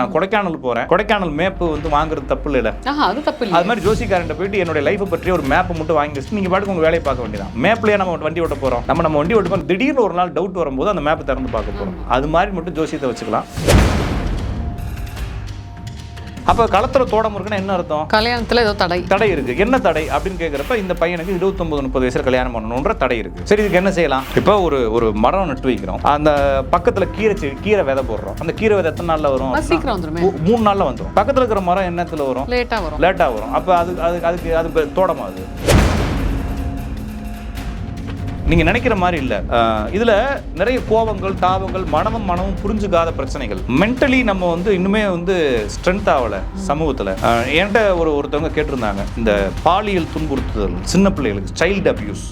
நான் கொடைக்கானல் போறேன். கொடைக்கானல் மேப்பு வந்து வாங்குறது தப்பு ஆஹா அது தப்பு இல்லை அது மாதிரி ஜோசிக்காரன்ட்ட போயிட்டு என்னோட லைஃப்பை பற்றி ஒரு மேப்பை மட்டும் வாங்கி வச்சுட்டு நீங்க பாட்டுக்கு உங்க வேலையை பார்க்க வேண்டியதான் மேப்லயே நம்ம வண்டி ஓட்ட போறோம். நம்ம நம்ம வண்டி ஓட்ட போறோம் திடீர்னு ஒரு நாள் டவுட் வரும்போது அந்த மேப்பை திறந்து பார்க்க போறோம். அது மாதிரி மட்டும் ஜோசியத்தை வச்சுக்கலாம். அப்ப களத்துல தோடம் இருக்குன்னா என்ன அர்த்தம்? கல்யாணத்துல ஏதோ தடை. தடை இருக்கு. என்ன தடை? அப்படின்னு கேட்குறப்ப இந்த பையனுக்கு இருபத்தொன்பது முப்பது வயசுல கல்யாணம் பண்ணணுன்ற தடை இருக்கு. சரி இதுக்கு என்ன செய்யலாம்? இப்போ ஒரு ஒரு மரம் நட்டு வைக்கிறோம். அந்த பக்கத்துல கீரை கீரை விதை போடுறோம். அந்த கீரை விதை எத்தனை நாள்ல வரும்? சீக்கிரம் வந்துருமே. மூ- மூணு நாள்ல வந்துடும் பக்கத்துல இருக்கிற மரம் என்னத்துல வரும்? லேட்டா வரும். லேட்டா வரும். அப்ப அது அது அதுக்கு அது பே- தோடமா அது நீங்க நினைக்கிற மாதிரி இல்ல. இதுல நிறைய கோபங்கள் தாபங்கள் மனமும் மனமும் புரிஞ்சுக்காத பிரச்சனைகள். மென்டலி நம்ம வந்து இன்னுமே வந்து ஸ்ட்ரென்த் ஆகல சமூகத்துல. என்கிட்ட ஒரு ஒருத்தவங்க கேட்டிருந்தாங்க. இந்த பாலியல் துன்புறுத்துதல் சின்ன பிள்ளைகளுக்கு சைல்டு அபியூஸ்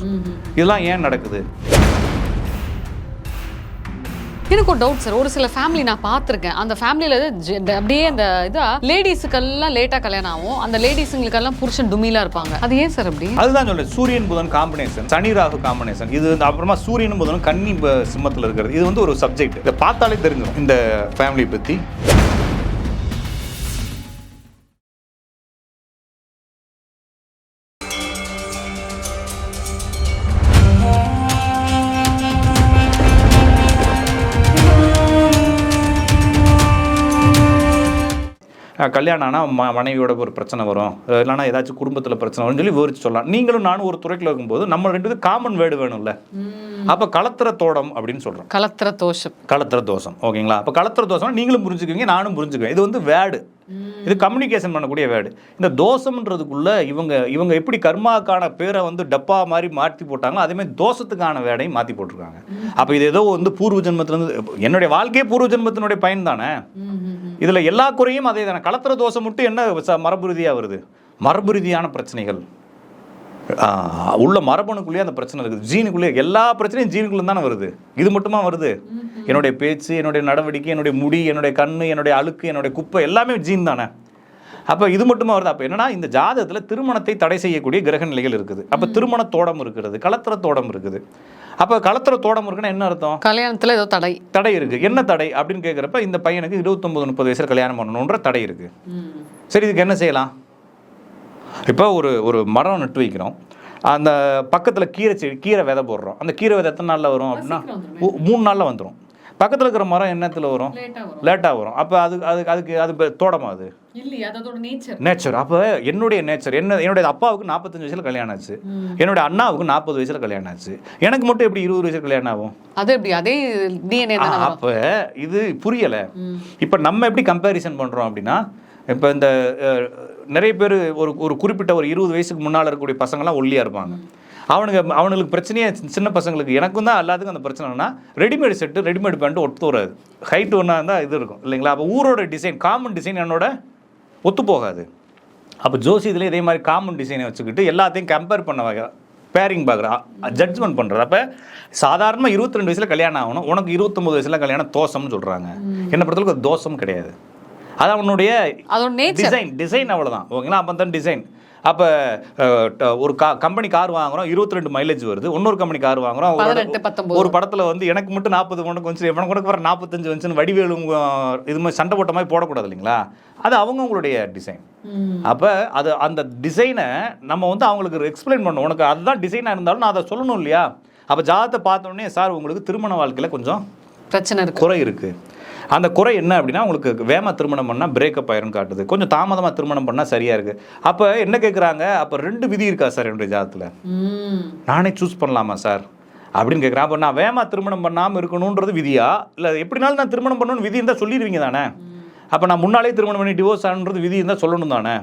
இதெல்லாம் ஏன் நடக்குது? எனக்கு ஒரு டவுட் சார் ஒரு சில ஃபேமிலி நான் பார்த்துருக்கேன். அந்த ஃபேமிலியில் அப்படியே அந்த இதா லேடிஸுக்கெல்லாம் லேட்டாக கல்யாணம் ஆகும். அந்த லேடிஸுங்களுக்கெல்லாம் புருஷன் டுமிலா இருப்பாங்க. அது ஏன் சார் அப்படி? அதுதான் சொல்றேன். சூரியன் புதன் காம்பினேஷன் சனி ராகு காம்பினேஷன் இது அப்புறமா சூரியனும் புதனும் கன்னி சிம்மத்தில் இருக்கிறது. இது வந்து ஒரு சப்ஜெக்ட் இதை பார்த்தாலே தெரிஞ்சிடும். இந்த ஃபேமிலி பத்தி. கல்யாணம் ஆனால் ம மனைவியோட ஒரு பிரச்சனை வரும். அஹ் இல்லைன்னா ஏதாச்சும் குடும்பத்தில் பிரச்சனை வரும்னு சொல்லி விவரிச்சு சொல்லலாம். நீங்களும் நானும் ஒரு துறைக்குள்ள இருக்கும்போது நம்ம ரெண்டு காமன் வேர்டு வேணும்ல. அப்போ களத்திர தோடம் அப்படின்னு சொல்கிறோம் கலத்திர தோஷம். களத்திர தோஷம். ஓகேங்களா? அப்போ களத்திர தோஷம் நீங்களும் புரிஞ்சுக்குவீங்க நானும் புரிஞ்சுக்குவேன். இது வந்து வேர்டு இது கம்யூனிகேஷன் பண்ணக்கூடிய வேர்டு இந்த தோஷம்ன்றதுக்குள்ள இவங்க இவங்க எப்படி கர்மாக்கான பேரை வந்து டப்பா மாதிரி மாற்றி போட்டாங்களோ அதே மாதிரி தோஷத்துக்கான வேடையும் மாற்றி போட்டிருக்காங்க. அப்போ இது ஏதோ வந்து பூர்வ ஜென்மத்திலேருந்து என்னுடைய வாழ்க்கையே பூர்வ ஜென்மத்தினுடைய பயன் தானே? இதுல எல்லா குறையும் அதே தானே. கலத்திர தோஷம் மட்டும் என்ன ச- மரபு வருது? மரபு ரீதியான பிரச்சனைகள். உள்ள மரபணுக்குள்ளேயே அந்த பிரச்சனை இருக்குது. ஜீனுக்குள்ளேயே எல்லா பிரச்சனையும் ஜீனுக்குள்ள தானே வருது. இது மட்டுமா வருது? என்னுடைய பேச்சு என்னுடைய நடவடிக்கை என்னுடைய முடி என்னுடைய கண்ணு என்னுடைய அழுக்கு என்னுடைய குப்பை எல்லாமே ஜீன் தானே. அப்போ இது மட்டுமா வருது? அப்போ என்னன்னா இந்த ஜாதகத்தில் திருமணத்தை தடை செய்யக்கூடிய கிரக நிலைகள் இருக்குது. அப்போ திருமண தோடம் இருக்கிறது கலத்திர தோடம் இருக்குது. அப்போ கலத்திர தோடம் இருக்குன்னா என்ன அர்த்தம்? கல்யாணத்துல ஏதோ தடை. தடை இருக்கு. என்ன தடை அப்படின்னு கேட்குறப்ப இந்த பையனுக்கு இருபத்தொன்பது முப்பது வயசுல கல்யாணம் பண்ணணுன்ற தடை இருக்கு. சரி இதுக்கு என்ன செய்யலாம்? இப்போ ஒரு ஒரு மரம் நட்டு வைக்கிறோம். அந்த பக்கத்தில் கீரை செடி கீரை விதை போடுறோம். அந்த கீரை விதை எத்தனை நாளில் வரும் அப்படின்னா மூணு நாளில் வந்துடும் பக்கத்தில் இருக்கிற மரம் என்னத்தில் வரும்? லேட்டாக வரும். அப்போ அது அதுக்கு அதுக்கு அது தோடமா அது? நேச்சர் அப்போ என்னுடைய நேச்சர் என்ன என்னுடைய அப்பாவுக்கு நாற்பத்தஞ்சு வயசுல கல்யாணம் ஆச்சு. என்னுடைய அண்ணாவுக்கு நாற்பது வயசுல கல்யாணம் ஆச்சு. எனக்கு மட்டும் எப்படி இருபது வயசுல கல்யாணம் ஆகும்? அது எப்படி? அதே டிஎன்ஏ அப்போ இது புரியலை. இப்போ நம்ம எப்படி கம்பேரிசன் பண்ணுறோம் அப்படின்னா இப்போ இந்த நிறைய பேர் ஒரு ஒரு குறிப்பிட்ட ஒரு இருபது வயசுக்கு முன்னால் இருக்கக்கூடிய பசங்களாம் ஒல்லியாக இருப்பாங்க. அவனுங்க அவனுங்களுக்கு பிரச்சனையே சின்ன பசங்களுக்கு எனக்கும் தான் எல்லாத்துக்கும் அந்த பிரச்சனைனா ரெடிமேட் செட்டு ரெடிமேட் பேண்ட் ஒத்து வராது. ஹைட் ஒன்றா இருந்தால் இது இருக்கும் இல்லைங்களா? அப்போ ஊரோட டிசைன் காமன் டிசைன் என்னோட ஒத்து போகாது. அப்போ ஜோசியத்தில் இதே மாதிரி காமன் டிசைனை வச்சுக்கிட்டு எல்லாத்தையும் கம்பேர் பண்ண வகை பேரிங் பார்க்குறா ஜட்ஜ்மெண்ட் பண்ணுறது அப்போ சாதாரணமாக இருபத்தி ரெண்டு வயசில் கல்யாணம் ஆகணும் உனக்கு இருபத்தொம்பது வயசில் கல்யாணம் தோசம்னு சொல்கிறாங்க என்னை பொறுத்தளவுக்கு தோஷம் கிடையாது. அது அவனுடைய டிசைன் டிசைன் அவ்வளோதான் ஓகேங்களா? அப்போ தான் டிசைன் அப்போ ஒரு கா கம்பெனி கார் வாங்குறோம் இருபத்தி ரெண்டு மைலேஜ் வருது. இன்னொரு கம்பெனி கார் வாங்குறோம். ஒரு- படத்தில் வந்து எனக்கு மட்டும் நாற்பது உனக்கு வந்து இவனுக்கு உனக்கு வர நாற்பத்தஞ்சு வந்துச்சுன்னு வடிவேலு இது மாதிரி சண்டை போட்ட மாதிரி போடக்கூடாது இல்லைங்களா? அது அவங்கவுங்களுடைய டிசைன் அப்போ அது அந்த டிசைனை நம்ம வந்து அவங்களுக்கு எக்ஸ்பிளைன் பண்ணணும். உனக்கு அதுதான் டிசைனாக இருந்தாலும் நான் அதை சொல்லணும் இல்லையா? அப்போ ஜாதத்தை பார்த்தோன்னே சார் உங்களுக்கு திருமண வாழ்க்கையில் கொஞ்சம் பிரச்சனை இருக்கு. குறை இருக்கு. அந்த குறை என்ன அப்படின்னா உங்களுக்கு வேமா திருமணம் பண்ணால் பிரேக்கப் ஆயிரும் காட்டுது. கொஞ்சம் தாமதமாக திருமணம் பண்ணால் சரியா இருக்கு. அப்போ என்ன கேட்குறாங்க அப்போ ரெண்டு விதி இருக்கா சார் என்னுடைய ஜாதத்தில். நானே சூஸ் பண்ணலாமா சார்? அப்படின்னு கேட்குறேன் அப்போ நான் வேமா திருமணம் பண்ணாமல் இருக்கணுன்றது விதியா? இல்லை எப்படினாலும் நான் திருமணம் பண்ணணும்னு விதி இருந்தால் சொல்லிடுவீங்க தானே? அப்போ நான் முன்னாலே திருமணம் பண்ணி டிவோர்ஸ் ஆனது விதி இருந்தால் சொல்லணும் தானே?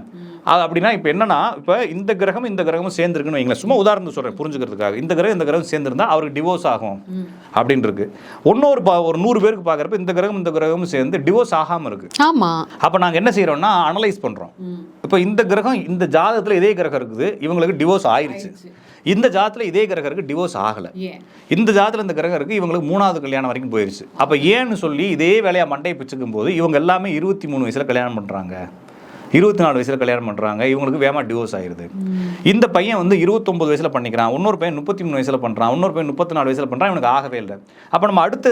அது அப்படின்னா இப்போ என்னன்னா இப்போ இந்த கிரகம் இந்த கிரகமும் சேர்ந்துருக்குன்னு வைங்களேன். சும்மா உதாரணம் சொல்கிறேன் புரிஞ்சுக்கிறதுக்காக. இந்த கிரகம் இந்த கிரகம் சேர்ந்துருந்தா அவருக்கு டிவோர்ஸ் ஆகும் அப்படின்னு இருக்கு. இன்னொரு பா ஒரு நூறு பேருக்கு பார்க்குறப்ப இந்த கிரகம் இந்த கிரகமும் சேர்ந்து டிவோர்ஸ் ஆகாமல் இருக்கு. ஆமா. அப்போ நாங்கள் என்ன செய்கிறோம்னா அனலைஸ் பண்ணுறோம் இப்போ இந்த கிரகம் இந்த ஜாதகத்தில் இதே கிரகம் இருக்குது இவங்களுக்கு டிவோர்ஸ் ஆயிருச்சு. இந்த ஜாதத்தில் இதே கிரகம் இருக்குது டிவோர்ஸ் ஆகலை இந்த ஜாதத்தில் இந்த கிரகம் இருக்குது இவங்களுக்கு மூணாவது கல்யாணம் வரைக்கும் போயிருச்சு. அப்போ ஏன்னு சொல்லி இதே வேலையாக மண்டையை பிச்சுக்கும் போது இவங்க எல்லாமே இருபத்தி மூணு வயசில் கல்யாணம் பண்ணுறாங்க இருபத்தி நாலு வயசில் கல்யாணம் பண்ணுறாங்க இவங்களுக்கு வேமா டிவோர்ஸ் ஆயிருது. இந்த பையன் வந்து இருபத்தொம்பது வயசில் பண்ணிக்கிறான். இன்னொரு பையன் முப்பத்தி மூணு வயசில் பண்ணுறான் இன்னொரு பையன் முப்பத்தி நாலு வயசில் பண்ணுறான் இவனுக்கு ஆகவே இல்லை. அப்போ நம்ம அடுத்த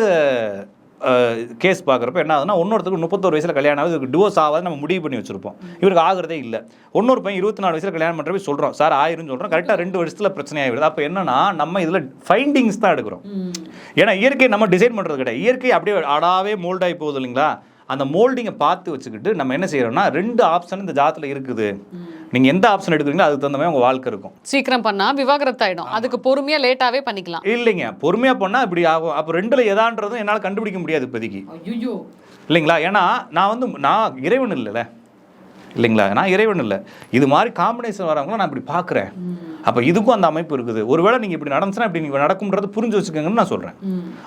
கேஸ் பார்க்குறப்ப என்ன ஆகுதுன்னா இன்னொருத்தருக்கு முப்பத்தோரு வயசில் கல்யாணம் ஆகுது. இதுக்கு டிவோர்ஸ் ஆகாது நம்ம முடிவு பண்ணி வச்சிருப்போம். இவருக்கு ஆகிறதே இல்லை. இன்னொரு பையன் இருபத்தி நாலு வயசில் கல்யாணம் பண்ணுறப்ப சொல்கிறோம் சார் ஆயிரும்னு சொல்கிறோம் கரெக்டாக ரெண்டு வருஷத்தில் பிரச்சனை ஆகிடுது அப்போ என்னன்னா நம்ம இதில் ஃபைண்டிங்ஸ் தான் எடுக்கிறோம். ஏன்னா இயற்கை நம்ம டிசைன் பண்ணுறது கிடையாது. இயற்கை அப்படியே அடாவே மோல்டாகி போகுது இல்லைங்களா? அந்த மோல்டிங்கை பார்த்து வச்சுக்கிட்டு நம்ம என்ன செய்யறோம்னா ரெண்டு ஆப்ஷன் இந்த ஜாத்தில் இருக்குது. நீங்கள் எந்த ஆப்ஷன் எடுக்கிறீங்களோ அதுக்கு தகுந்த மாதிரி உங்கள் வாழ்க்கை இருக்கும். சீக்கிரம் பண்ணா விவாகரத்து ஆயிடும் அதுக்கு பொறுமையா லேட்டாவே பண்ணிக்கலாம். இல்லைங்க. பொறுமையாக பண்ணால் இப்படி ஆகும். அப்போ ரெண்டில் எதான்றதும் என்னால் கண்டுபிடிக்க முடியாது இப்போதைக்கு. ஐயோ இல்லைங்களா? ஏன்னா நான் வந்து நான் இறைவன் இல்லைல்ல. இல்லைங்களா? நான் இறைவன் இல்லை. இது மாதிரி காம்பினேஷன் வரவங்கள நான் இப்படி பார்க்குறேன். அப்போ இதுக்கும் அந்த அமைப்பு இருக்குது. ஒருவேளை நீங்கள் இப்படி நடந்துச்சுன்னா இப்படி நீங்கள் நடக்கும்ன்றது புரிஞ்சு வச்சுக்கோங்கன்னு நான் சொல்கிறேன்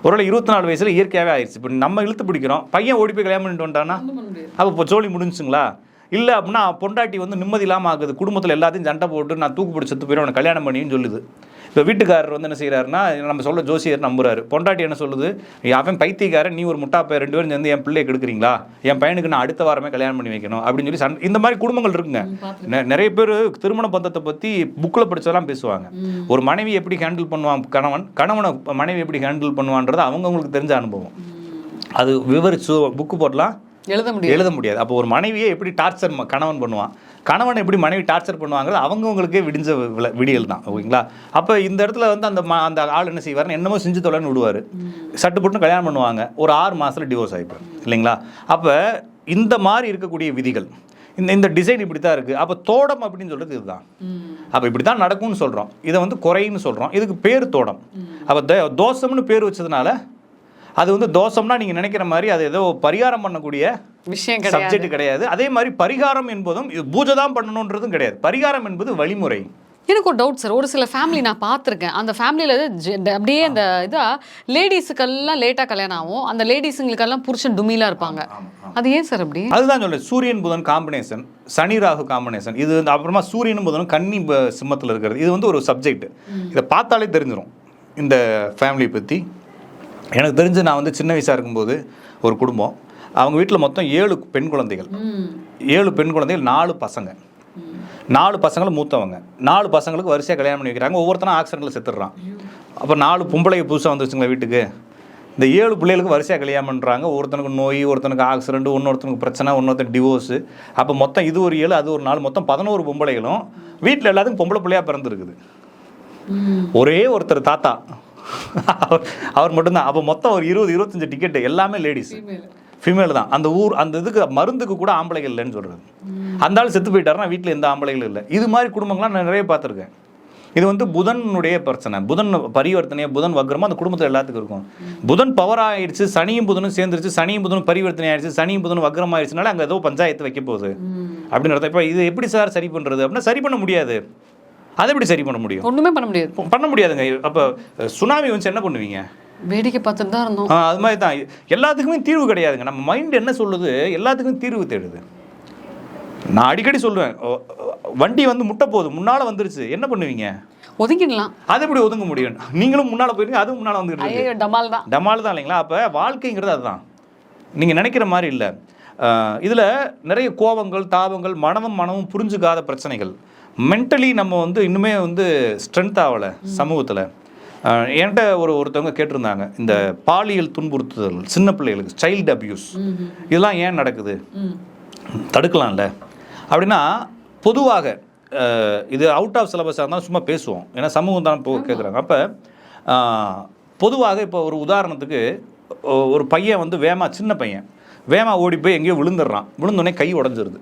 ஒருவேளை இருபத்தி நாலு வயசில் இயற்கையாகவே ஆயிடுச்சு இப்போ நம்ம இழுத்து பிடிக்கிறோம். பையன் ஓடி போய் கல்யாணம் பண்ணிட்டு வந்துட்டானா அப்போ இப்போ சோழி முடிஞ்சுங்களா? இல்லை அப்படின்னா பொண்டாட்டி வந்து நிம்மதி இல்லாமல் ஆகுது. குடும்பத்தில் எல்லாத்தையும் சண்டை போட்டு நான் தூக்கு பிடிச்சி செத்து போயிடும் கல்யாணம் பண்ணின்னு சொல்லுது. இப்போ வீட்டுக்காரர் வந்து என்ன செய்கிறாருன்னா நம்ம சொல்ல ஜோசியர் நம்புறாரு. பொண்டாட்டி என்ன சொல்லுது? அவன் பைத்தியக்காரன் நீ ஒரு முட்டாப்பை ரெண்டு பேரும் சேர்ந்து என் பிள்ளையை கெடுக்குறீங்களா? என் பையனுக்கு நான் அடுத்த வாரமே கல்யாணம் பண்ணி வைக்கணும். அப்படின்னு சொல்லி சண்டை இந்த மாதிரி குடும்பங்கள் இருக்குங்க. நிறைய பேர் திருமண பந்தத்தை பற்றி புக்கில் படிச்சதெல்லாம் பேசுவாங்க. ஒரு மனைவி எப்படி ஹேண்டில் பண்ணுவான் கணவன் கணவனை மனைவி எப்படி ஹேண்டில் பண்ணுவான்றது அவங்கவுங்களுக்கு தெரிஞ்ச அனுபவம். அது விவரிச்சு புக்கு போடலாம். எழுத முடியும் எழுத முடியாது. அப்போ ஒரு மனைவியை எப்படி டார்ச்சர் கணவன் பண்ணுவான்? கணவன் எப்படி மனைவி டார்ச்சர் பண்ணுவாங்கிறது அவங்கவுங்களுக்கே விடிஞ்ச விடியல் தான் ஓகேங்களா? அப்போ இந்த இடத்துல வந்து அந்த ம- அந்த ஆள் என்ன செய்வார்னு என்னமோ செஞ்சு தொலைன்னு விடுவார். சட்டு போட்டு கல்யாணம் பண்ணுவாங்க. ஒரு ஆறு மாதத்தில் டிவோர்ஸ் ஆகிப்பார் இல்லைங்களா? அப்போ இந்த மாதிரி இருக்கக்கூடிய விதிகள் இந்த இந்த டிசைன் இப்படி தான் இருக்குது அப்போ தோடம் அப்படின்னு சொல்கிறது இதுதான். அப்போ இப்படி தான் நடக்கும்னு சொல்கிறோம் இதை வந்து குறைன்னு சொல்கிறோம் இதுக்கு பேர் தோடம். அப்போ த- தோஷம்னு பேர் வச்சதுனால அது வந்து தோஷம்னா நீங்கள் நினைக்கிற மாதிரி அது ஏதோ பரிகாரம் பண்ணக்கூடிய விஷயம் சப்ஜெக்ட் கிடையாது. அதே மாதிரி பரிகாரம் என்பதும் இது பூஜை தான் பண்ணணுன்றதும் கிடையாது. பரிகாரம் என்பது வழிமுறை. எனக்கு ஒரு டவுட் சார் ஒரு சில ஃபேமிலி நான் பார்த்துருக்கேன். அந்த ஃபேமிலியில் அப்படியே இந்த இதா லேடிஸுக்கெல்லாம் லேட்டாக கல்யாணம் ஆகும். அந்த லேடிஸுங்களுக்கெல்லாம் புருஷன் டுமிலா இருப்பாங்க. அது ஏன் சார் அப்படி? அதுதான் சொல்றேன். சூரியன் புதன் காம்பினேஷன் சனி ராகு காம்பினேஷன் இது வந்து அப்புறமா சூரியனும் புதனும் கன்னி சிம்மத்தில் இருக்கிறது. இது வந்து ஒரு சப்ஜெக்ட் இதை பார்த்தாலே தெரிஞ்சிடும் இந்த ஃபேமிலியை பற்றி எனக்கு தெரிஞ்சு நான் வந்து சின்ன வயசாக இருக்கும்போது ஒரு குடும்பம். அவங்க வீட்டில் மொத்தம் ஏழு பெண் குழந்தைகள். ஏழு பெண் குழந்தைகள் நாலு பசங்க. நாலு பசங்களும் மூத்தவங்க. நாலு பசங்களுக்கு வரிசையாக கல்யாணம் பண்ணி வைக்கிறாங்க. ஒவ்வொருத்தனும் ஆக்சிடென்ட்டில் செத்துடுறான். அப்போ நாலு பொம்பளைங்க புதுசாக வந்துருச்சுங்களா வீட்டுக்கு? இந்த ஏழு பிள்ளைகளுக்கு வரிசையாக கல்யாணம் பண்ணுறாங்க ஒருத்தனுக்கு நோய் ஒருத்தனுக்கு ஆக்சிடென்ட் இன்னொருத்தனுக்கு பிரச்சனை இன்னொருத்தன் டிவோர்ஸு அப்போ மொத்தம் இது ஒரு ஏழு அது ஒரு நாலு. மொத்தம் பதினோரு பொம்பளைகளும் வீட்டில் எல்லாத்துக்கும் பொம்பளை பிள்ளையாக பிறந்திருக்குது. ஒரே ஒருத்தர் தாத்தா. அவர் மட்டும்தான். அப்போ மொத்தம் ஒரு இருபது இருபத்தஞ்சு டிக்கெட்டு எல்லாமே லேடிஸ் ஃபீமேல் தான். அந்த ஊர் அந்த இதுக்கு மருந்துக்கு கூட ஆம்பளைகள் இல்லைன்னு சொல்கிறது அந்த ஆள் செத்து போயிட்டாருன்னா வீட்டில் எந்த ஆம்பளைகளும் இல்லை. இது மாதிரி குடும்பங்கள்லாம் நான் நிறைய பார்த்துருக்கேன். இது வந்து புதனுடைய பிரச்சனை. புதன் பரிவர்த்தனையா புதன் வக்ரமா அந்த குடும்பத்தில் எல்லாத்துக்கும் இருக்கும். புதன் பவர் ஆயிடுச்சு சனியும் புதனும் சேர்ந்துருச்சு சனியும் புதனும் பரிவர்த்தனை ஆயிடுச்சு சனியும் புதனும் வக்ரம் ஆயிடுச்சுனால அங்கே ஏதோ பஞ்சாயத்து வைக்க போகுது அப்படின்னு இப்போ இது எப்படி சார் சரி பண்ணுறது அப்படின்னா சரி பண்ண முடியாது. அதை எப்படி சரி பண்ண முடியும்? ஒண்ணுமே பண்ண முடியாது. பண்ண முடியாதுங்க. அப்போ சுனாமி வந்து என்ன பண்ணுவீங்க? வேடிக்கை பார்த்துட்டு தான் இருந்தோம். ஆ, அது மாதிரி தான். எல்லாத்துக்குமே தீர்வு கிடையாதுங்க. நம்ம மைண்ட் என்ன சொல்லுது? எல்லாத்துக்கும் தீர்வு தேடுது. நான் அடிக்கடி சொல்லுவேன். வண்டி வந்து முட்டை போகுது. முன்னால் வந்துருச்சு. என்ன பண்ணுவீங்க? ஒதுங்கிடலாம். அது எப்படி ஒதுங்க முடியும்? நீங்களும் முன்னால் போயிருங்க. அதுவும் முன்னால் ஐயோ டமால் தான். டமால் தான் இல்லைங்களா? அப்போ வாழ்க்கைங்கிறது அதுதான். நீங்கள் நினைக்கிற மாதிரி இல்லை. இதில் நிறைய கோபங்கள் தாபங்கள் மனமும் மனமும் புரிஞ்சுக்காத பிரச்சனைகள். மென்டலி நம்ம வந்து இன்னுமே வந்து ஸ்ட்ரென்த் ஆகலை சமூகத்தில். என்கிட்ட ஒரு ஒருத்தவங்க கேட்டிருந்தாங்க இந்த பாலியல் துன்புறுத்துதல் சின்ன பிள்ளைகளுக்கு சைல்டு அபியூஸ் இதெல்லாம் ஏன் நடக்குது? தடுக்கலாம்ல. அப்படின்னா பொதுவாக இது அவுட் ஆஃப் சிலபஸாக இருந்தாலும் சும்மா பேசுவோம். ஏன்னா சமூகம் தான் இப்போ கேட்குறாங்க அப்போ பொதுவாக இப்போ ஒரு உதாரணத்துக்கு ஒரு பையன் வந்து வேமா சின்ன பையன் வேமா ஓடி போய் எங்கேயோ விழுந்துடுறான். விழுந்தோடனே கை உடஞ்சிருது.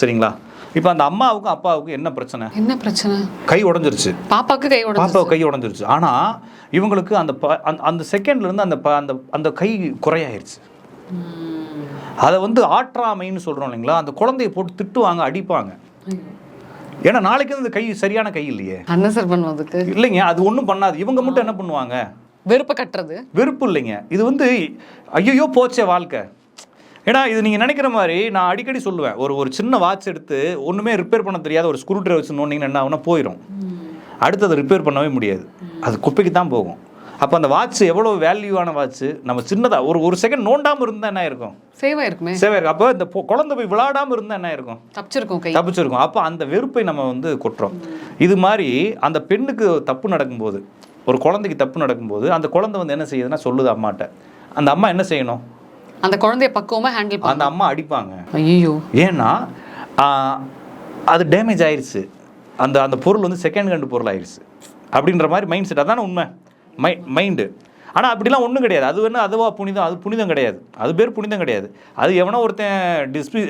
சரிங்களா? இப்போ அந்த அம்மாவுக்கும் அப்பாவுக்கும் என்ன பிரச்சனை? என்ன பிரச்சனை? கை உடஞ்சிருச்சு. பாப்பாக்கு கை உடஞ்சு பாப்பா கை உடஞ்சிருச்சு. ஆனால் இவங்களுக்கு அந்த அந்த- அந்த செகண்ட்ல இருந்து அந்த அந்த அந்த கை குறையாயிருச்சு. அதை வந்து ஆற்றாமைன்னு சொல்றோம் இல்லைங்களா? அந்த குழந்தைய போட்டு திட்டுவாங்க அடிப்பாங்க. ஏன்னா நாளைக்கு அந்த கை சரியான கை இல்லையே. என்ன சார் பண்ணுவோம் அதுக்கு இல்லைங்க அது ஒன்றும் பண்ணாது. இவங்க மட்டும் என்ன பண்ணுவாங்க? வெறுப்பை கட்டுறது. வெறுப்பு இல்லைங்க. இது வந்து ஐயோ போச்சே வாழ்க்கை. ஏன்னா இது நீங்கள் நினைக்கிற மாதிரி நான் அடிக்கடி சொல்லுவேன். ஒரு ஒரு சின்ன வாட்ச் எடுத்து ஒன்றுமே ரிப்பேர் பண்ண தெரியாத ஒரு ஸ்க்ரூ ட்ரைவர் வச்சு நோண்டிங்கன்னா என்ன ஆகுனா போயிடும் அடுத்து அதை ரிப்பேர் பண்ணவே முடியாது. அது குப்பைக்கு தான் போகும். அப்போ அந்த வாட்ச் எவ்வளோ வேல்யூவான வாட்ச் நம்ம சின்னதாக ஒரு ஒரு செகண்ட் நோண்டாமல் இருந்தால் என்ன இருக்கும் சேவா இருக்குமே சேவை இருக்கும் அப்போ இந்த குழந்தை போய் விளையாடாமல் இருந்தால் என்ன இருக்கும் தப்பிச்சிருக்கோம் கை. தப்பிச்சிருக்கும். அப்போ அந்த வெறுப்பை நம்ம வந்து கொட்டுறோம். இது மாதிரி அந்த பெண்ணுக்கு தப்பு நடக்கும்போது ஒரு குழந்தைக்கு தப்பு நடக்கும்போது அந்த குழந்தை வந்து என்ன செய்யுதுன்னா சொல்லுது அம்மாட்ட. அந்த அம்மா என்ன செய்யணும்? அந்த குழந்தைய பக்குவமா ஹேண்டில் அந்த அம்மா அடிப்பாங்க. ஐயோ ஏன்னா அது டேமேஜ் ஆயிருச்சு. அந்த அந்த பொருள் வந்து செகண்ட் ஹேண்ட் பொருள் ஆயிருச்சு அப்படின்ற மாதிரி மைண்ட் செட் அதான உண்மை. மை மைண்டு ஆனால் அப்படிலாம் ஒன்றும் கிடையாது. அது வேணா அதுவா புனிதம் அது புனிதம் கிடையாது. அது பேர் புனிதம் கிடையாது. அது எவனோ ஒருத்தன் டிஸ்பி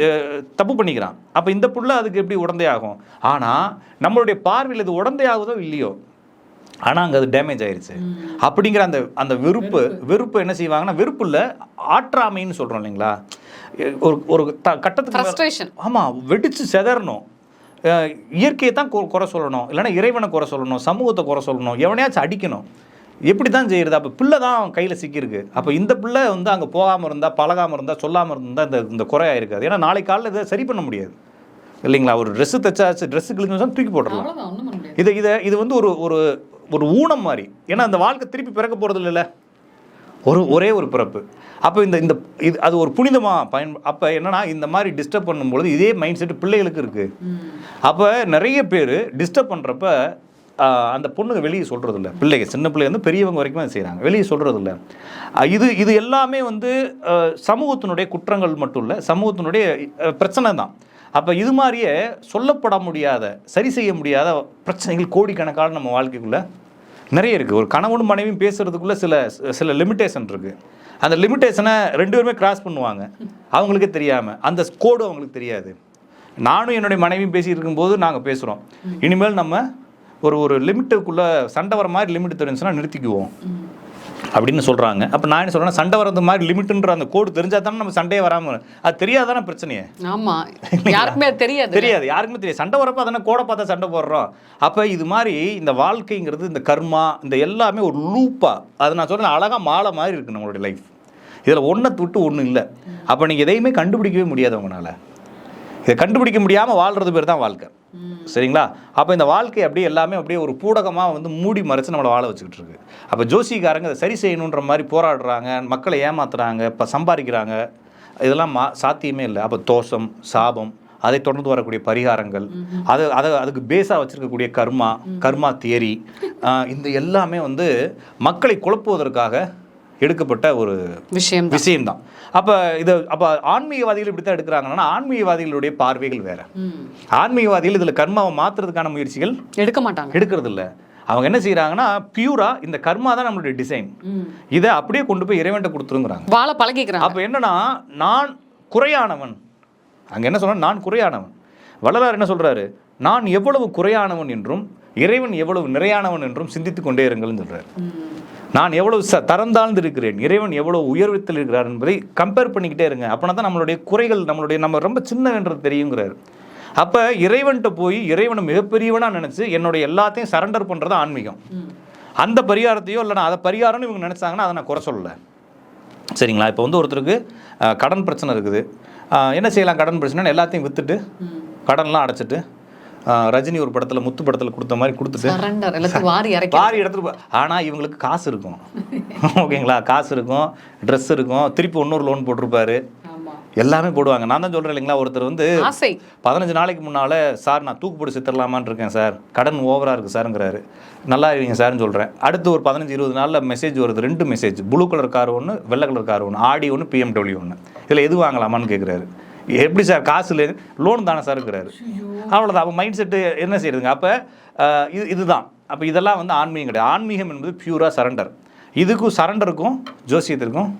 தப்பு பண்ணிக்கிறான். அப்போ இந்த புள்ள அதுக்கு எப்படி உடந்தையாகும் ஆனால் நம்மளுடைய பார்வையில் இது உடந்தையாகுதோ இல்லையோ? ஆனால் அங்கே அது டேமேஜ் ஆயிருச்சு. அப்படிங்கிற அந்த அந்த வெறுப்பு வெறுப்பு. என்ன செய்வாங்கன்னா வெறுப்பு இல்லை ஆற்றாமைன்னு சொல்கிறோம் இல்லைங்களா? ஒரு ஒரு த கட்டத்துக்கு. ஆமாம் வெடிச்சு செதறணும். இயற்கையை தான் குறை சொல்லணும். இல்லைன்னா இறைவனை குறை சொல்லணும் சமூகத்தை குறை சொல்லணும் எவனையாச்சும் அடிக்கணும். எப்படி தான் செய்யறது? அப்போ பிள்ளை தான் கையில் சிக்கியிருக்கு. அப்போ இந்த பிள்ளை வந்து அங்கே போகாமல் இருந்தால் பழகாமல் இருந்தால் சொல்லாமல் இருந்தால் இந்த இந்த குறையா இருக்காது. ஏன்னா நாளை காலையில் இதை சரி பண்ண முடியாது. இல்லைங்களா? ஒரு ட்ரெஸ்ஸு தைச்சாச்சு ட்ரெஸ்ஸு கிழிஞ்சு தூக்கி போட்டுடலாம் இது இதை இது வந்து ஒரு ஒரு ஒரு ஊனம் மாதிரி. ஏன்னா அந்த வாழ்க்கை திருப்பி பிறக்க போகிறது இல்லைல்ல ஒரு ஒரே ஒரு பிறப்பு. அப்போ இந்த இந்த இது அது ஒரு புனிதமாக பயன் அப்போ என்னன்னா இந்த மாதிரி டிஸ்டர்ப் பண்ணும்பொழுது இதே மைண்ட் செட் பிள்ளைகளுக்கு இருக்குது அப்போ நிறைய பேர் டிஸ்டர்ப் பண்ணுறப்ப அந்த பொண்ணுங்க வெளியே சொல்கிறது இல்லை பிள்ளைங்க சின்ன பிள்ளைங்க வந்து பெரியவங்க வரைக்கும் அதை செய்கிறாங்க வெளியே சொல்கிறது இல்லை இது இது எல்லாமே வந்து சமூகத்தினுடைய குற்றங்கள் மட்டும் இல்லை சமூகத்தினுடைய பிரச்சனை தான். அப்போ இது மாதிரியே சொல்லப்பட முடியாத சரி செய்ய முடியாத பிரச்சனைகள் கோடிக்கணக்கான நம்ம வாழ்க்கைக்குள்ளே நிறைய இருக்குது ஒரு கணவனும் மனைவியும் பேசுகிறதுக்குள்ளே சில சில லிமிட்டேஷன் இருக்குது அந்த லிமிட்டேஷனை ரெண்டு பேருமே கிராஸ் பண்ணுவாங்க. அவங்களுக்கே தெரியாமல் அந்த கோடு அவங்களுக்கு தெரியாது. நானும் என்னுடைய மனைவியும் பேசிட்டு இருக்கும்போது நாங்கள் பேசுகிறோம் இனிமேல் நம்ம ஒரு ஒரு லிமிட்டுக்குள்ளே சண்டை வர மாதிரி லிமிட் தெரிஞ்சுன்னா நிறுத்திக்குவோம். அப்படின்னு சொல்கிறாங்க அப்போ நான் என்ன சொல்கிறேன் சண்டை வரது மாதிரி லிமிட்டுன்ற அந்த கோடு தெரிஞ்சால் தானே நம்ம சண்டையே வராமல் அது தெரியாதானே பிரச்சனையே? ஆமா. யாருக்குமே தெரியாது. தெரியாது. யாருக்குமே தெரியாது. சண்டை வரப்ப அதனை கோடை பார்த்தா சண்டை போடுறோம். அப்போ இது மாதிரி இந்த வாழ்க்கைங்கிறது இந்த கர்மா இந்த எல்லாமே ஒரு லூப்பா அது நான் சொல்றேன் அழகா மாலை மாதிரி இருக்கு நம்மளுடைய லைஃப் இதில் ஒன்றை விட்டு ஒன்றும் இல்லை. அப்போ நீங்கள் எதையுமே கண்டுபிடிக்கவே முடியாது உங்களால். இதை கண்டுபிடிக்க முடியாமல் வாழ்றது பேர் தான் வாழ்க்கை. சரிங்களா? அப்போ இந்த வாழ்க்கை அப்படியே எல்லாமே அப்படியே ஒரு பூடகமாக வந்து மூடி மறைச்சு நம்மளை வாழ வச்சுக்கிட்டு இருக்கு. அப்போ ஜோசிக்காரங்க அதை சரி செய்யணுன்ற மாதிரி போராடுறாங்க மக்களை ஏமாத்துறாங்க இப்போ சம்பாதிக்கிறாங்க. இதெல்லாம் மா சாத்தியமே இல்லை. அப்போ தோஷம் சாபம் அதை தொடர்ந்து வரக்கூடிய பரிகாரங்கள் அது அதை அதுக்கு பேஸாக வச்சிருக்கக்கூடிய கர்மா கர்மா தியரி இந்த எல்லாமே வந்து மக்களை குழப்புவதற்காக எடுக்கப்பட்ட ஒரு விஷயம் விஷயம்தான். அப்போ இது அப்போ ஆன்மீகவாதிகள் இப்படி தான் எடுக்கிறாங்கன்னா ஆன்மீகவாதிகளுடைய பார்வைகள் வேற. ஆன்மீகவாதிகள் இதில் கர்மாவை மாற்றுறதுக்கான முயற்சிகள் எடுக்க மாட்டாங்க. எடுக்கிறது இல்ல அவங்க என்ன செய்றாங்கன்னா பியூரா இந்த கர்மா தான் நம்மளுடைய டிசைன் இதை அப்படியே கொண்டு போய் இறைவன்ட்ட கொடுத்துருங்கிறாங்க. வாழ பழகிக்கிறாங்க. அப்போ என்னன்னா நான் குறையானவன். அங்க என்ன சொன்னா நான் குறையானவன். வள்ளலார் என்ன சொல்றாரு? நான் எவ்வளவு குறையானவன் என்றும் இறைவன் எவ்வளவு நிறையானவன் என்றும் சிந்தித்துக் கொண்டே இருங்கள்னு சொல்றாரு. நான் எவ்வளவு ச தரந்தாழ்ந்து இருக்கிறேன் இறைவன் எவ்வளவு உயர்வத்தில் இருக்கிறார் என்பதை கம்பேர் பண்ணிக்கிட்டே இருங்க. அப்படின்னா தான் நம்மளுடைய குறைகள் நம்மளுடைய நம்ம ரொம்ப சின்னவன்றது தெரியுங்கிறாரு. அப்போ இறைவன்கிட்ட போய் இறைவனை மிகப்பெரியவனா நினைச்சு என்னுடைய எல்லாத்தையும் சரண்டர் பண்றது ஆன்மீகம். அந்த பரிகாரத்தையோ இல்லை அதை பரிகாரம்னு இவங்க நினைச்சாங்கன்னா அதை நான் குறை சொல்லலை. சரிங்களா? இப்போ வந்து ஒருத்தருக்கு கடன் பிரச்சனை இருக்குது. என்ன செய்யலாம் கடன் பிரச்சனை எல்லாத்தையும் வித்துட்டு கடன்லாம் அடைச்சிட்டு ரஜினி ஒரு படத்தில் முத்து படத்தில் கொடுத்த மாதிரி கொடுத்துட்டு வாரி இடத்துல போ- ஆனா இவங்களுக்கு காசு இருக்கும். ஓகேங்களா? காசு இருக்கும் ட்ரெஸ் இருக்கும். திருப்பி இன்னொரு லோன் போட்டிருப்பாரு. எல்லாமே போடுவாங்க. நான் தான் சொல்றேன் இல்லைங்களா? ஒருத்தர் வந்து பதினஞ்சு நாளைக்கு முன்னால சார் நான் தூக்கு போட்டு சித்தரலாமான்னு இருக்கேன் சார். கடன் ஓவரா இருக்கு சாருங்கிறாரு. நல்லா இருக்கீங்க சார்னு சொல்றேன். அடுத்து ஒரு பதினஞ்சு இருபது நாள்ல மெசேஜ் வருது. ரெண்டு மெசேஜ் ப்ளூ கலர் கார் ஒன்று வெள்ளை கலர் கார் ஒன்று ஆடி ஒன்று பிஎம்டபிள்யூ ஒன்று இதில் எது வாங்கலாமான்னு கேட்குறாரு எப்படி சார் காசு இல்லை லோன் தானே சார் இருக்கிறாரு அவ்வளோதான் அப்போ மைண்ட் செட்டு என்ன செய்யுதுங்க அப்போ இது இதுதான். அப்போ இதெல்லாம் வந்து ஆன்மீகம் கிடையாது. ஆன்மீகம் என்பது பியூரா சரண்டர் இதுக்கும் சரண்டருக்கும் ஜோசியத்திற்கும்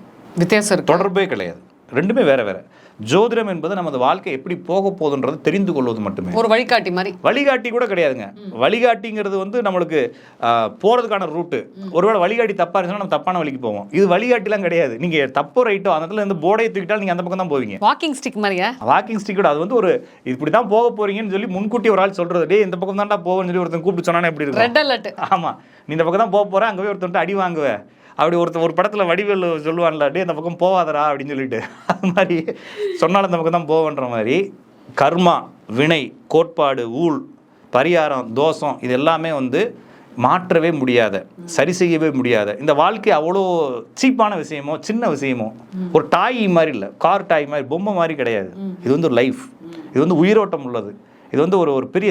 வித்தியாசம் தொடர்பே கிடையாது. ரெண்டுமே வேற வேற. ஜோதிடம் என்பது நமது வாழ்க்கை எப்படி போக போகுதுன்றது தெரிந்து கொள்வது மட்டுமே. ஒரு வழிகாட்டி மாதிரி. வழிகாட்டி கூட கிடையாதுங்க. வழிகாட்டிங்கிறது வந்து நம்மளுக்கு ஆஹ், போறதுக்கான ரூட்டு. ஒருவேளை வழிகாட்டி தப்பா இருந்துச்சுன்னா நம்ம தப்பான வழிக்கு போவோம். இது வழிகாட்டிலாம் கிடையாது. நீங்க தப்போ ரைட்டோ அந்த இடத்துல இருந்து போர்டை தூக்கிட்டாலும் நீங்க அந்த பக்கம் தான் போவீங்க. வாக்கிங் ஸ்டிக் மாதிரியா? வாக்கிங் ஸ்டிக்கோட அது வந்து ஒரு இப்படி தான் போக போறீங்கன்னு சொல்லி முன்கூட்டி ஒரு ஆள் சொல்றது. டேய் இந்த பக்கம் தான்டா போவேன்னு சொல்லி ஒருத்தன் கூப்பிட்டு சொன்னா எப்படி இருக்கும். ரெட் அலர்ட் ஆமா. நீ இந்த பக்கம் தான் போக போற அங்க போய் ஒருத்தன்ட்ட அடி வாங்குவ. அப்படி ஒருத்தர் ஒரு படத்துல வடிவேல் சொல்லுவான்ல டேய் இந்த பக்கம் போவாதடா அப்படின்னு சொல்லிட்டு. அது மாதிரி சொன்னாலும் இந்த பக்கம் தான் போவன்ற மாதிரி கர்மா வினை கோட்பாடு ஊழ் பரிகாரம் தோஷம் இது எல்லாமே வந்து மாற்றவே முடியாத சரி செய்யவே முடியாத. இந்த வாழ்க்கை அவ்வளோ சீப்பான விஷயமோ சின்ன விஷயமோ ஒரு டாய் மாதிரி இல்லை கார் டாய் மாதிரி பொம்மை மாதிரி கிடையாது. இது வந்து ஒரு லைஃப் இது வந்து உயிரோட்டம் உள்ளது. இது வந்து ஒரு ஒரு பெரிய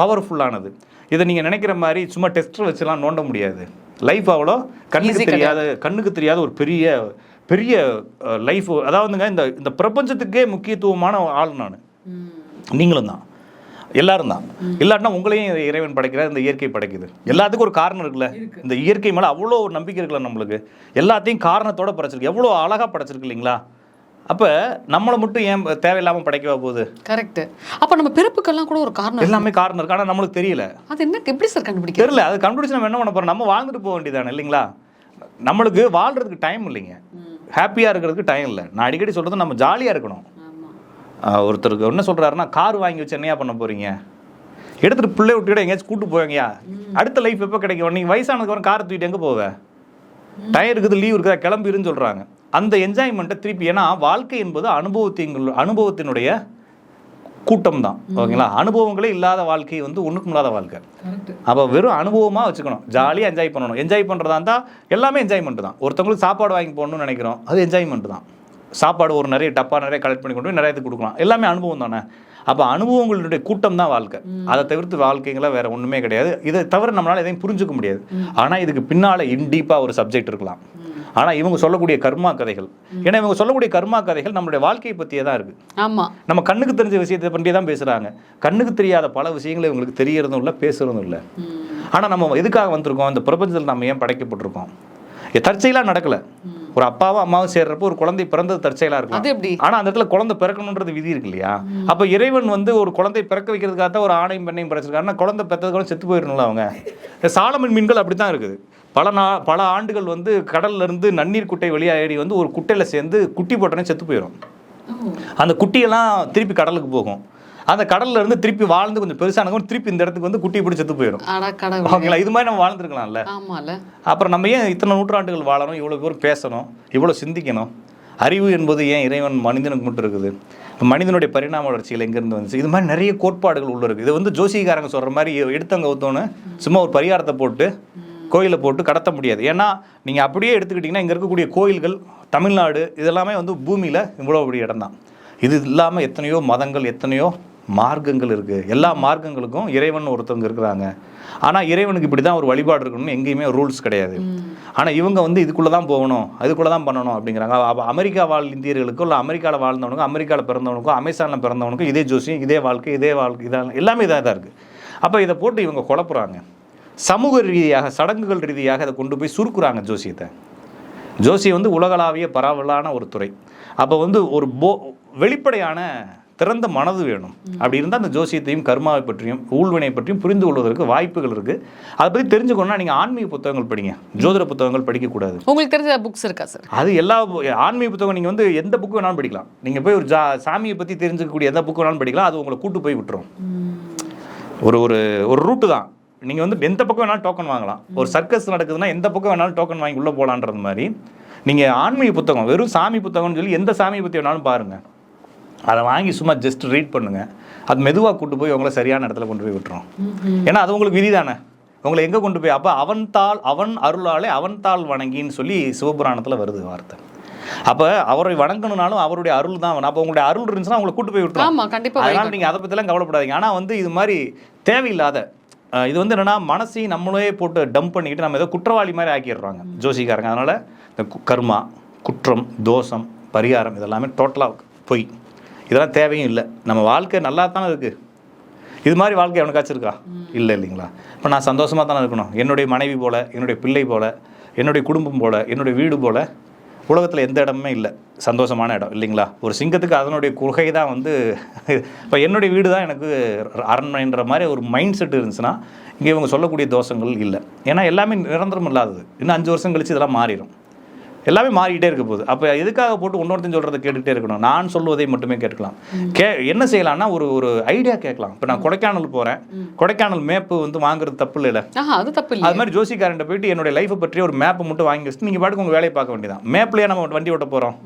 பவர்ஃபுல்லானது இதை நீங்கள் நினைக்கிற மாதிரி சும்மா டெஸ்டர் வச்சுலாம் நோண்ட முடியாது. லைஃப் அவ்வளோ கண்ணுக்கு தெரியாத கண்ணுக்கு தெரியாத ஒரு பெரிய பெரிய லைஃப் அதாவதுங்க இந்த இந்த பிரபஞ்சத்துக்கே முக்கியத்துவமான ஆள் நான். நீங்களும் தான். எல்லாரும் தான். இல்லாட்டினா உங்களையும் இறைவன் படைக்கிறார் இந்த இயற்கை படைக்குது. எல்லாத்துக்கும் ஒரு காரணம் இருக்குல்ல? இந்த இயற்கை மேலே அவ்வளோ ஒரு நம்பிக்கை இருக்குல்ல நம்மளுக்கு. எல்லாத்தையும் காரணத்தோட படைச்சிருக்கு. எவ்வளோ அழகாக படைச்சிருக்கு இல்லைங்களா? அப்போ நம்மளை மட்டும் ஏன் தேவையில்லாமல் படைக்கவா போகுது? கரெக்ட் அப்ப நம்ம பிறப்புக்கெல்லாம் கூட ஒரு காரணம். எல்லாமே காரணம் இருக்கு. ஆனால் நம்மளுக்கு தெரியல. அது என்ன எப்படி சார் கண்டுபிடிக்கிறது? தெரியல. அது கண்டுபிடிச்சு நம்ம என்ன பண்ண போறோம்? நம்ம வாழ்ந்துட்டு போக வேண்டியதானே இல்லைங்களா? நம்மளுக்கு வாழ்றதுக்கு டைம் இல்லைங்க. ஹாப்பியாக இருக்கிறதுக்கு டைம் இல்லை. நான் அடிக்கடி சொல்றது நம்ம ஜாலியாக இருக்கணும். ஒருத்தருக்கு என்ன சொல்றாருன்னா கார் வாங்கி வச்சு என்னையா பண்ண போறீங்க? எடுத்துட்டு பிள்ளை விட்டுக்கிட்ட எங்கேயாச்சும் கூட்டு போவீங்கயா? அடுத்த லைஃப் எப்போ கிடைக்கும்? நீங்க வயசானதுக்கு அப்புறம் காரை தூக்கிட்டு எங்கே போவ? டைம் இருக்குது லீவ் இருக்குதா கிளம்பிருன்னு சொல்றாங்க. அந்த என்ஜாய்மெண்ட்டை திருப்பி ஏன்னா வாழ்க்கை என்பது அனுபவத்தின் அனுபவத்தினுடைய கூட்டம் தான் ஓகேங்களா? அனுபவங்களே இல்லாத வாழ்க்கை வந்து ஒன்றுக்கும் இல்லாத வாழ்க்கை. அப்போ வெறும் அனுபவமாக வச்சுக்கணும். ஜாலியாக என்ஜாய் பண்ணணும். என்ஜாய் பண்ணுறதா இருந்தால் எல்லாமே என்ஜாய்மெண்ட் தான். ஒருத்தவங்களுக்கு சாப்பாடு வாங்கி போடணும்னு நினைக்கிறோம் அது என்ஜாய்மெண்ட் தான். சாப்பாடு ஒரு நிறைய டப்பா நிறைய கலெக்ட் பண்ணி கொண்டு போய் நிறைய இதுக்கு கொடுக்கலாம். எல்லாமே அனுபவம் தானே? அப்போ அனுபவங்களுடைய கூட்டம் தான் வாழ்க்கை. அதை தவிர்த்து வாழ்க்கைங்களா வேற ஒன்றுமே கிடையாது. இதை தவிர நம்மளால எதையும் புரிஞ்சுக்க முடியாது. ஆனால் இதுக்கு பின்னால் இன்டீப்பாக ஒரு சப்ஜெக்ட் இருக்கலாம். ஆனால் இவங்க சொல்லக்கூடிய கர்மா கதைகள். ஏன்னா இவங்க சொல்லக்கூடிய கர்மா கதைகள் நம்மளுடைய வாழ்க்கையை பற்றியே தான் இருக்குது ஆமா. நம்ம கண்ணுக்கு தெரிஞ்ச விஷயத்தை பற்றி தான் பேசுகிறாங்க கண்ணுக்கு தெரியாத பல விஷயங்களை இவங்களுக்கு தெரியறதும் இல்லை பேசுறதும் இல்லை. ஆனால் நம்ம எதுக்காக வந்திருக்கோம்? இந்த பிரபஞ்சத்தில் நம்ம ஏன் படைக்கப்பட்டிருக்கோம்? தற்செயலாக நடக்கல. ஒரு அப்பாவும் அம்மாவும் சேர்றப்போ ஒரு குழந்தை பிறந்தது தற்செயலாக இருக்கலாம். அது எப்படி? ஆனா அந்த இடத்துல குழந்தை பிறக்கணுன்றது விதி இருக்கு இல்லையா? அப்ப இறைவன் வந்து ஒரு குழந்தை பிறக்க வைக்கிறதுக்காக தான் ஒரு ஆணையும் பெண்ணையும் படைச்சிருக்காருன்னா குழந்தை பெற்றது கூட செத்து போயிடணும்ல அவங்க. இந்த சாலமன் மீன்கள் அப்படித்தான் இருக்குது. பல நா பல ஆண்டுகள் வந்து கடல்ல இருந்து நன்னீர் குட்டை வெளியாடி வந்து ஒரு குட்டையில சேர்ந்து குட்டி போட்டோன்னே செத்து போயிடும் அந்த குட்டியெல்லாம் திருப்பி கடலுக்கு போகும். அந்த கடல்ல இருந்து திருப்பி வாழ்ந்து கொஞ்சம் பெருசானவங்க திருப்பி இந்த இடத்துக்கு வந்து குட்டியை பிடிச்சி செத்து போயிடும் ஓகேங்களா? இது மாதிரி நம்ம வாழ்ந்துருக்கலாம்ல. அப்புறம் நம்ம ஏன் இத்தனை நூற்றாண்டுகள் வாழணும்? இவ்வளோ பேர் பேசணும்? இவ்வளோ சிந்திக்கணும்? அறிவு என்பது ஏன் இறைவன் மனிதனுக்கு மட்டும் இருக்குது? மனிதனுடைய பரிணாம வளர்ச்சிகள் எங்கேருந்து வந்துச்சு? இது மாதிரி நிறைய கோட்பாடுகள் உள்ள இருக்குது இது வந்து ஜோசிகாரங்க சொல்கிற மாதிரி எடுத்தவங்க ஒருத்தவனு சும்மா ஒரு பரிகாரத்தை போட்டு கோயிலை போட்டு கடத்த முடியாது. ஏன்னா நீங்கள் அப்படியே எடுத்துக்கிட்டிங்கன்னா இங்கே இருக்கக்கூடிய கோயில்கள் தமிழ்நாடு இதெல்லாமே வந்து பூமியில் இவ்வளோ பெரிய இடம் தான். இது இல்லாமல் எத்தனையோ மதங்கள் எத்தனையோ மார்க்கங்கள் இருக்குது எல்லா மார்க்கங்களுக்கும் இறைவன் ஒருத்தவங்க இருக்கிறாங்க. ஆனால் இறைவனுக்கு இப்படி தான் ஒரு வழிபாடு இருக்கணும்னு எங்கேயுமே ரூல்ஸ் கிடையாது. ஆனால் இவங்க வந்து இதுக்குள்ளே தான் போகணும் அதுக்குள்ளே தான் பண்ணணும் அப்படிங்கிறாங்க. அப்போ அமெரிக்கா வாழ் இந்தியர்களுக்கோ இல்லை அமெரிக்காவில் வாழ்ந்தவனுக்கும் அமெரிக்காவில் பிறந்தவனுக்கும் அமேசானில் பிறந்தவனுக்கும் இதே ஜோசியம் இதே வாழ்க்கை இதே வாழ்க்கை இதான் எல்லாமே இதாக தான் இருக்குது அப்போ இதை போட்டு இவங்க குழப்புறாங்க. சமூக ரீதியாக சடங்குகள் ரீதியாக அதை கொண்டு போய் சுருக்குறாங்க ஜோசியத்தை. ஜோசியம் வந்து உலகளாவிய பரவலான ஒரு துறை. அப்போ வந்து ஒரு போ வெளிப்படையான திறந்த மனது வேணும். அப்படி இருந்தால் அந்த ஜோசியத்தையும் கர்மாவை பற்றியும் ஊழ்வினை பற்றியும் புரிந்து கொள்வதற்கு வாய்ப்புகள் இருக்குது அதை பற்றி தெரிஞ்சுக்கணும்னா நீங்கள் ஆன்மீக புத்தகங்கள் படிங்க. ஜோதிட புத்தகங்கள் படிக்கக்கூடாது. உங்களுக்கு தெரிஞ்ச புக்ஸ் இருக்கா சார் அது எல்லா ஆன்மீக புத்தகம் நீங்கள் வந்து எந்த புக்கு வேணாலும் படிக்கலாம். நீங்கள் போய் ஒரு ஜா சாமியை பற்றி தெரிஞ்சுக்கக்கூடிய எந்த புக்கு வேணாலும் படிக்கலாம். அது உங்களை கூட்டு போய் விட்டுரும். ஒரு ஒரு ஒரு ரூட்டு தான். நீங்கள் வந்து எந்த பக்கம் வேணாலும் டோக்கன் வாங்கலாம். ஒரு சர்க்கஸ் நடக்குதுன்னா எந்த பக்கம் வேணாலும் டோக்கன் வாங்கி உள்ளே போகலான்றது மாதிரி. நீங்கள் ஆன்மீக புத்தகம் வெறும் சாமி புத்தகம்னு சொல்லி எந்த சாமியை பற்றி வேணாலும் பாருங்கள் அதை வாங்கி சும்மா ஜஸ்ட் ரீட் பண்ணுங்க. அது மெதுவாக கூட்டு போய் உங்களை சரியான இடத்துல கொண்டு போய் விட்டுரும். ஏன்னா அது உங்களுக்கு விதி தானே உங்களை எங்கே கொண்டு போய்? அப்போ அவன் தாள் அவன் அருளாலே அவன் தாள் வணங்கின்னு சொல்லி சிவபுராணத்தில் வருது வார்த்தை. அப்போ அவரை வணங்கணும்னாலும் அவருடைய அருள் தான் அப்போ உங்களுடைய அருள் இருந்துச்சுன்னா உங்களை கூட்டு போய் விட்டுரும். அதனால நீங்கள் அதை பற்றிலாம் கவலைப்படாதீங்க. ஆனால் வந்து இது மாதிரி தேவையில்லாத இது வந்து என்னன்னா மனசையும் நம்மளே போட்டு டம்ப் பண்ணிக்கிட்டு நம்ம ஏதோ குற்றவாளி மாதிரி ஆக்கிடுறாங்க. ஜோசிக்காரங்க. அதனால இந்த கர்மா குற்றம் தோஷம் பரிகாரம் இதெல்லாமே டோட்டலாக பொய் இதெல்லாம் தேவையும் இல்லை. நம்ம வாழ்க்கை நல்லா தானே இருக்குது இது மாதிரி வாழ்க்கை எவனுக்காச்சும் இருக்கா? இல்லை இல்லைங்களா? இப்போ நான் சந்தோஷமாக தானே இருக்கணும். என்னுடைய மனைவி போல் என்னுடைய பிள்ளை போல் என்னுடைய குடும்பம் போல் என்னுடைய வீடு போல் உலகத்தில் எந்த இடமுமே இல்லை. சந்தோஷமான இடம் இல்லைங்களா? ஒரு சிங்கத்துக்கு அதனுடைய குகை தான் வந்து இப்போ என்னுடைய வீடு தான் எனக்கு அரண்மனைன்ற மாதிரி ஒரு மைண்ட் செட் இருந்துச்சுன்னா இங்கே இவங்க சொல்லக்கூடிய தோஷங்கள் இல்லை. ஏன்னா எல்லாமே நிரந்தரம் இல்லாதது. இன்னும் அஞ்சு வருஷம் கழிச்சு இதெல்லாம் மாறிடும். எல்லாமே மாறிக்கிட்டே இருக்க போகுது. அப்போ எதுக்காக போட்டு இன்னொருத்தன் சொல்கிறத கேட்டுகிட்டே இருக்கணும். நான் சொல்வதை மட்டுமே கேட்கலாம் கே என்ன செய்யலாம்னா ஒரு ஒரு ஐடியா கேட்கலாம். இப்போ நான் கொடைக்கானல் போகிறேன் கொடைக்கானல் மேப்பு வந்து வாங்குறது தப்பு ஆஹா அது தப்பு அது மாதிரி ஜோசிக்காரன்ட்ட போயிட்டு என்னுடைய லைஃப்பை பற்றி ஒரு மேப்பை மட்டும் வாங்கி வச்சுட்டு நீங்கள் பாட்டுக்கு உங்கள் வேலையை பார்க்க வேண்டியதான் மேப்லேயே நம்ம வண்டி ஓட்ட போகிறோம்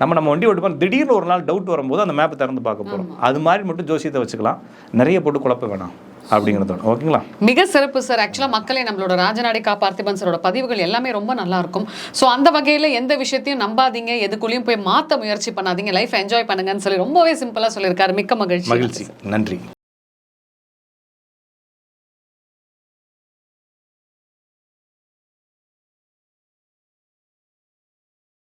நம்ம நம்ம வண்டி ஓட்டு போகிறோம் திடீர்னு ஒரு நாள் டவுட் வரும்போது அந்த மேப்பை திறந்து பார்க்க போகிறோம் அது மாதிரி மட்டும் ஜோசியத்தை வச்சுக்கலாம். நிறைய போட்டு குழப்ப வேணாம். அப்படிங்கிறதோட. ஓகேங்களா? மிக சிறப்பு சார் ஆக்சுவலாக மக்களே நம்மளோட ராஜநாடி கா பார்த்திபன் சாரோட பதிவுகள் எல்லாமே ரொம்ப நல்லா இருக்கும். ஸோ அந்த வகையில் எந்த விஷயத்தையும் நம்பாதீங்க. எதுக்குள்ளேயும் போய் மாற்ற முயற்சி பண்ணாதீங்க. லைஃப் என்ஜாய் பண்ணுங்கன்னு சொல்லி ரொம்பவே சிம்பிளாக சொல்லியிருக்காரு. மிக்க மகிழ்ச்சி. மகிழ்ச்சி. நன்றி.